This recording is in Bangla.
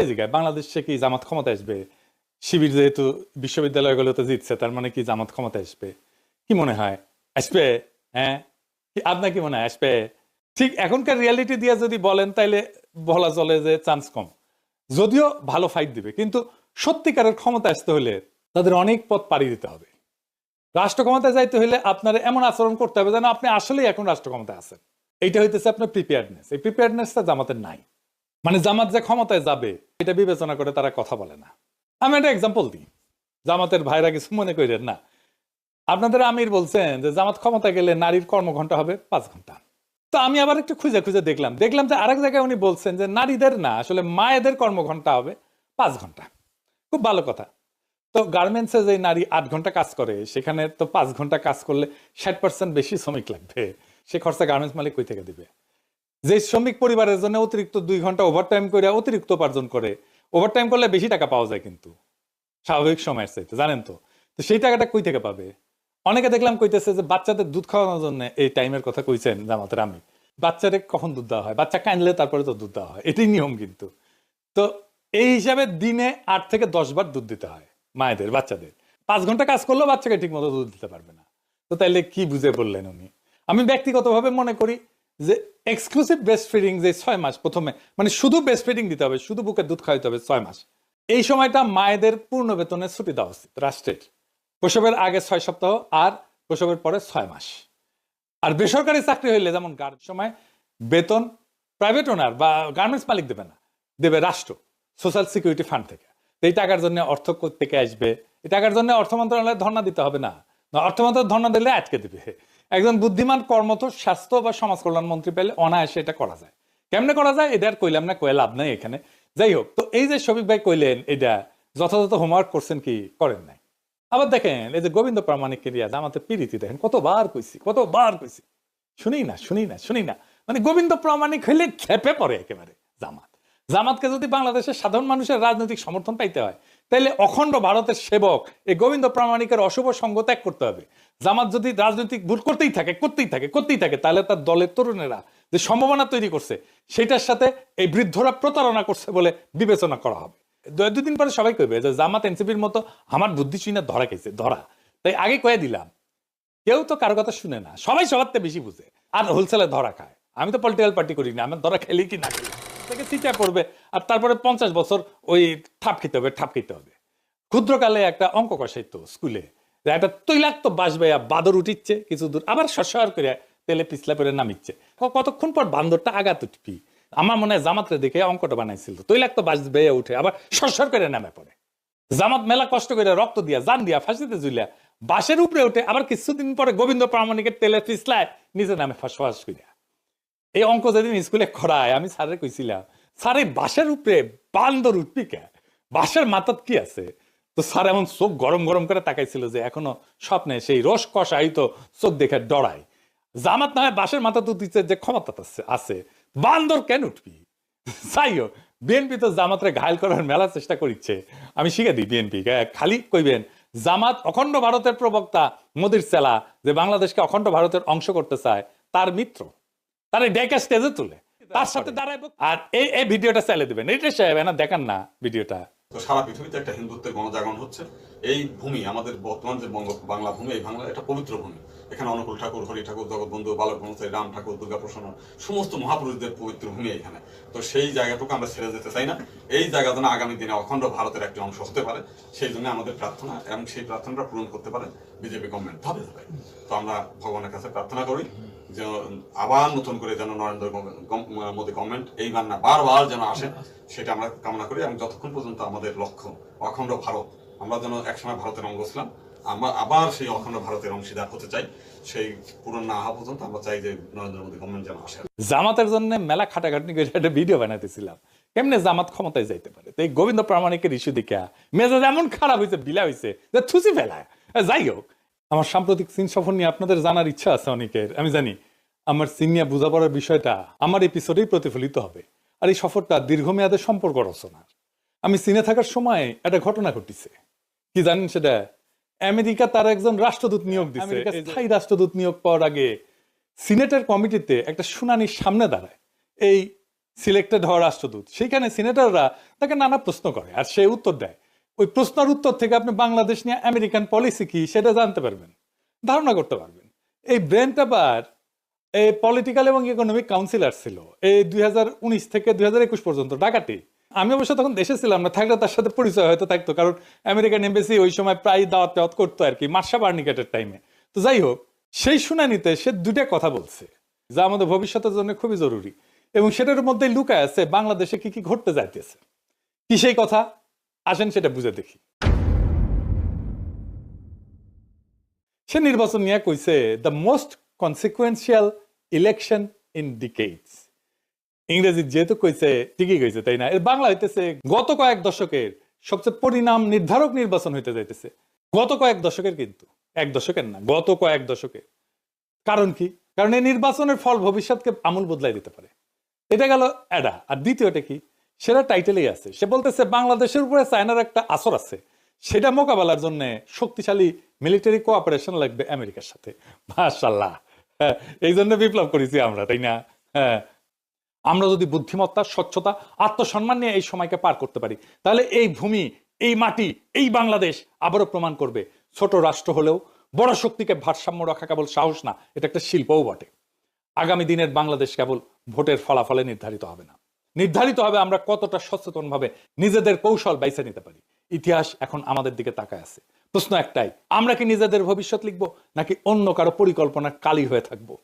সবাই জিজ্ঞায় বাংলাদেশে কি জামাত ক্ষমতা আসবে? শিবির যেহেতু বিশ্ববিদ্যালয়গুলোতে জিতছে, তার মানে কি জামাত ক্ষমতা আসবে? কি মনে হয়? আসবে? হ্যাঁ? আপনার কি মনে হয়? আসবে? ঠিক এখনকার রিয়ালিটি দিয়ে যদি বলেন, তাইলে বলা চলে যে চান্স কম। যদিও ভালো ফাইট দিবে, কিন্তু সত্যিকারের ক্ষমতা আসতে হলে তাদের অনেক পথ পাড়ি দিতে হবে। রাষ্ট্র ক্ষমতায় যাইতে হলে আপনার এমন আচরণ করতে হবে যেন আপনি আসলেই এখন রাষ্ট্র ক্ষমতায় আছেন। এইটা হইতেছে আপনার প্রিপেয়ারনেস এই প্রিপেয়ারনেসটা জামাতের নাই। মানে জামাত যে ক্ষমতায় যাবে, এটা বিবেচনা করে তারা কথা বলে না। আমি একটা এক্সাম্পল দিই। জামাতের ভাইরা কিছু মনে করেন না। আপনাদের আমির বলছেন যে জামাত ক্ষমতা গেলে নারীর কর্মঘন্টা হবে পাঁচ ঘণ্টা। তো আমি আবার একটু খুঁজে খুঁজে দেখলাম। দেখলাম যে আরেক জায়গায় উনি বলছেন যে নারীদের না, আসলে মায়েদের কর্মঘন্টা হবে পাঁচ ঘণ্টা। খুব ভালো কথা। তো গার্মেন্টসে যে নারী আট ঘণ্টা কাজ করে, সেখানে তো পাঁচ ঘণ্টা কাজ করলে ষাট পার্সেন্ট বেশি শ্রমিক লাগবে। সে খরচা গার্মেন্টস মালিক কই থেকে দিবে? যে শ্রমিক পরিবারের জন্য অতিরিক্ত দুই ঘণ্টা ওভারটাইম করে অতিরিক্ত উপার্জন করে ওভারটাইম করলে বেশি টাকা পাওয়া যায় কিন্তু। স্বাভাবিক সময়ের চাইতে, জানেন তো? তো সেই টাকাটা কই থেকে পাবে? অনেকে দেখলাম কইতেছে যে বাচ্চাদের দুধ খাওয়ানোর জন্য, এই টাইমের কথা কইছেন জামাতের আমি, বাচ্চারে কখন দুধ দেওয়া হয়? বাচ্চা কাঁদলে তারপরে তো দুধ দেওয়া হয়, এটাই নিয়ম কিন্তু। তো এই হিসাবে দিনে আট থেকে দশ বার দুধ দিতে হয় মায়েদের, বাচ্চাদের। পাঁচ ঘণ্টা কাজ করলেও বাচ্চাকে ঠিক মতো দুধ দিতে পারবে না। তো তাইলে কি বুঝে বললেন উনি? আমি ব্যক্তিগতভাবে মনে করি যে এক্সক্লুসিভ ব্রেস্ট ফিডিং যে ছয় মাস প্রথমে মানে শুধু ব্রেস্ট ফিডিং দিতে হবে, শুধু বুকের দুধ খাওয়াইতে হবে ছয় মাস। এই সময়টা মায়েদের পূর্ণ বেতনে ছুটি দেওয়া উচিত, রাষ্ট্রের। প্রসবের আগে ছয় সপ্তাহ আর প্রসবের পরে ছয় মাস। আর বেসরকারি চাকরি হইলে যেমন গার সময় বেতন প্রাইভেট ওনার বা গার্মেন্টস মালিক দেবে না, দেবে রাষ্ট্র সোশ্যাল সিকিউরিটি ফান্ড থেকে। এই টাকার জন্য অর্থ থেকে আসবে? এই টাকার জন্য অর্থ মন্ত্রণালয়ে ধর্ণা দিতে হবে না। না, অর্থ ধর্ণা দিলে আটকে দিবে। একজন বুদ্ধিমান কর্মঠ স্বাস্থ্য বা সমাজ কল্যাণ মন্ত্রী পেলে অনায়াসে এটা করা যায়। কেমনে করা যায়? এটা আর কইলাম না কয়ে লাভ নাই এখানে। যাই হোক তো এই যে শফিক ভাই কইলেন এটা যথাযথ হোমওয়ার্ক করছেন কি করেন নাই? আবার দেখেন এই যে গোবিন্দ প্রামাণিক রিয়া জামাতে পিরিতি দেখেন কতবার কইছি কতবার কইছি। শুনি না শুনি না শুনি না। মানে গোবিন্দ প্রামাণিক হইলে খেপে পড়ে একেবারে জামাত। জামাতকে যদি বাংলাদেশের সাধারণ মানুষের রাজনৈতিক সমর্থন পাইতে হয় তাহলে অখণ্ড ভারতের সেবক এই গোবিন্দ প্রামাণিকের অশুভ সঙ্গ ত্যাগ করতে হবে। জামাত যদি রাজনৈতিক ভুল করতেই থাকে করতেই থাকে করতেই থাকে, তাহলে তার দলের তরুণেরা যে সম্ভাবনা তৈরি করছে, সেটার সাথে এই বৃদ্ধরা প্রতারণা করছে বলে বিবেচনা করা হবে। দুদিন পরে সবাই কইবে যে জামাত এনসিপির মতো আমার বুদ্ধি শুনে ধরা খেয়েছে ধরা। তাই আগে কয়ে দিলাম, কেউ তো কারও কথা শুনে না, সবাই সবার বেশি বুঝে। আর হোলসেলে ধরা খায়। আমি তো পলিটিক্যাল পার্টি করি না, আমার ধরা খেলি কি না খেলি তাকে চিটা পড়বে, আর তারপরে পঞ্চাশ বছর ওই ঠাপ খেতে হবে ঠাপ খেতে হবে। ক্ষুদ্রকালে একটা অঙ্ক কষাইতো স্কুলে একটা তৈলাক্ত বাস বেয়া বাদর উঠিচ্ছে, কিছু দূর আবার সরসর করে তেলে পিছলা করে নামিচ্ছে। কতক্ষণ পর বান্দরটা আগাত উঠবি? আমার মনে হয় জামাতরে দেখে অঙ্কটা বানাইছিল। তৈলাক্ত বাস বেয়ে উঠে আবার সরসর করে নামে পড়ে। জামাত মেলা কষ্ট করে রক্ত দিয়া, জান দিয়া, ফাঁসিতে ঝুলিয়া বাসের উপরে উঠে আবার কিছুদিন পরে গোবিন্দ প্রামাণিকের তেলে পিছলায় নিজে নামে ফাঁস ফাঁস করিয়া। এই অঙ্ক যেদিন স্কুলে করায় আমি স্যারে কইছিলাম, স্যার বাসের উপরে বান্দর উঠবি কে? বাসের মাথাত কি আছে? তো স্যার এমন চোখ গরম গরম করে তাকাইছিল যে এখনও স্বপ্নে সেই রস কষাই তো চোখ দেখে ডরাই জামাত না হয় বাসের মাথা তুলতেছে যে ক্ষমতা আছে- আছে। বান্দর কেন উঠবি? যাই হোক, বিএনপি তো জামাতরে ঘায়ল করার মেলা চেষ্টা করিচ্ছে। আমি শিখে দিই বিএনপি খালি কইবেন, জামাত অখণ্ড ভারতের প্রবক্তা মোদির সেলা যে বাংলাদেশকে অখণ্ড ভারতের অংশ করতে চায়, তার মিত্র। তার ডেকে স্টেজে তুলে। তার সাথে দাঁড়াইব। আর এই এই ভিডিওটা চালিয়ে দেবেন। এটা সাহেব না দেখান না ভিডিওটা। তো সারা পৃথিবীতে একটা হিন্দুত্বের গণজাগরণ হচ্ছে। এই ভূমি আমাদের বর্তমান যে বঙ্গ বাংলা ভূমি এই বাংলা একটা পবিত্র ভূমি। এখানে অনুকূল ঠাকুর হরি ঠাকুর জগৎবন্ধু বালক ব্রহ্মচারী রাম ঠাকুর দুর্গা প্রসন্ন সমস্ত মহাপুরুষদের পবিত্র ভূমি এখানে তো সেই জায়গাটুকু আমরা ছেড়ে যেতে চাই না। এই জায়গা যেন আগামী দিনে অখণ্ড ভারতের একটি অংশ হতে পারে সেই জন্য আমাদের প্রার্থনা এবং সেই প্রার্থনাটা পূরণ করতে পারে বিজেপি গভর্নমেন্ট ধাপে ধাপে তো আমরা ভগবানের কাছে প্রার্থনা করি। যে আবার নতুন করে যেন নরেন্দ্র মোদী গভর্নমেন্ট এইবার না বারবার যেন আসে সেটা আমরা কামনা করি এবং যতক্ষণ পর্যন্ত আমাদের লক্ষ্য অখণ্ড ভারত আমরা যেন একসময় ভারতের অঙ্গ ছিলাম আমরা আবার সেই অখণ্ড ভারতের অংশীদার হতে চাই সেই পূরণ না হওয়া পর্যন্ত আমরা চাই যে নরেন্দ্র মোদী গভর্নমেন্ট যেন আসে। জামাতের জন্য মেলা খাটাখাটনি করে একটা ভিডিও বানাইতেছিলাম। কেমনে জামাত ক্ষমতায় যাইতে পারে? তো এই গোবিন্দ প্রামাণিকের ইস্যু দেখা মেজাজ এমন খারাপ হয়েছে বিলা হয়েছে যে থুসি ফেলায়। যাই হোক। আমার সাম্প্রতিক চীন সফর নিয়ে আপনাদের জানার ইচ্ছা আছে অনেকের আমি জানি। আমার চীন নিয়ে বোঝাপড়ার বিষয়টা আমার এপিসোডেই প্রতিফলিত হবে আর এই সফরটা দীর্ঘমেয়াদে সম্পর্ক রচনার। আমি চীনে থাকার সময় একটা ঘটনা ঘটিছে। কি জানেন সেটা? আমেরিকা তার একজন রাষ্ট্রদূত নিয়োগ দিচ্ছে স্থায়ী রাষ্ট্রদূত নিয়োগ পাওয়ার আগে সিনেটের কমিটিতে একটা শুনানির সামনে দাঁড়ায়। এই সিলেক্টেড হওয়া রাষ্ট্রদূত সেখানে সিনেটররা তাকে নানা প্রশ্ন করে আর সে উত্তর দেয়। ওই প্রশ্নের উত্তর থেকে আপনি বাংলাদেশ নিয়ে আমেরিকান পলিসি কি সেটা জানতে পারবেন, ধারণা করতে পারবেন। এই ব্রেন্ট আবার এই পলিটিক্যাল এবং ইকোনমিক কাউন্সিলর ছিল এই দুই থেকে দুই পর্যন্ত ঢাকাতে আমি অবশ্য তখন দেশে ছিলাম না, থাকলে তার সাথে পরিচয় হয়তো থাকতো, কারণ আমেরিকান এমবেসি ওই সময় প্রায় দাওয়াত টাওয়াত করতো আর কি, মার্শা বার্নিকেটের টাইমে তো যাই হোক, সেই শুনানিতে সে দুটা কথা বলছে, যা আমাদের ভবিষ্যতের জন্য খুবই জরুরি। এবং সেটার মধ্যে লুকায় আছে বাংলাদেশে কি কি ঘটতে যাইতেছে। কি সেই কথা? আসেন সেটা বুঝে দেখি। সে নির্বাচন নিয়ে কইছে the most consequential election in decades ইংরেজি যেহেতু কইছে, ঠিকই কইছে, তাই না? এর বাংলা হইতেছে, গত কয়েক দশকের সবচেয়ে পরিণাম নির্ধারক নির্বাচন হইতে যাইতেছে। গত কয়েক দশকের কিন্তু, এক দশকের না, গত কয়েক দশকের। কারণ কি? কারণ এই নির্বাচনের ফল ভবিষ্যৎকে আমূল বদলাই দিতে পারে। এটা গেল অ্যাডা। আর দ্বিতীয়টা কি? সেটা টাইটেলেই আছে। সে বলতেছে বাংলাদেশের উপরে চায়নার একটা আসর আছে। সেটা মোকাবেলার জন্য শক্তিশালী মিলিটারি কোঅপারেশন লাগবে আমেরিকার সাথে। মাশাল্লাহ হ্যাঁ, এই জন্য বিপ্লব করেছি আমরা তাই না? হ্যাঁ। আমরা যদি বুদ্ধিমত্তা স্বচ্ছতা আত্মসম্মান নিয়ে এই সময়কে পার করতে পারি তাহলে এই ভূমি এই মাটি এই বাংলাদেশ আবারও প্রমাণ করবে। ছোট রাষ্ট্র হলেও বড় শক্তিকে ভারসাম্য রাখা কেবল সাহস না এটা একটা শিল্পও বটে। আগামী দিনের বাংলাদেশ কেবল ভোটের ফলাফলে নির্ধারিত হবে না। নির্ধারিত হবে আমরা কতটা সচেতনভাবে নিজেদের কৌশল বাইছে নিতে পারি। ইতিহাস এখন আমাদের দিকে তাকায় আছে। প্রশ্ন একটাই, আমরা কি নিজেদের ভবিষ্যৎ লিখব নাকি অন্য কারও পরিকল্পনা কালি হয়ে থাকব?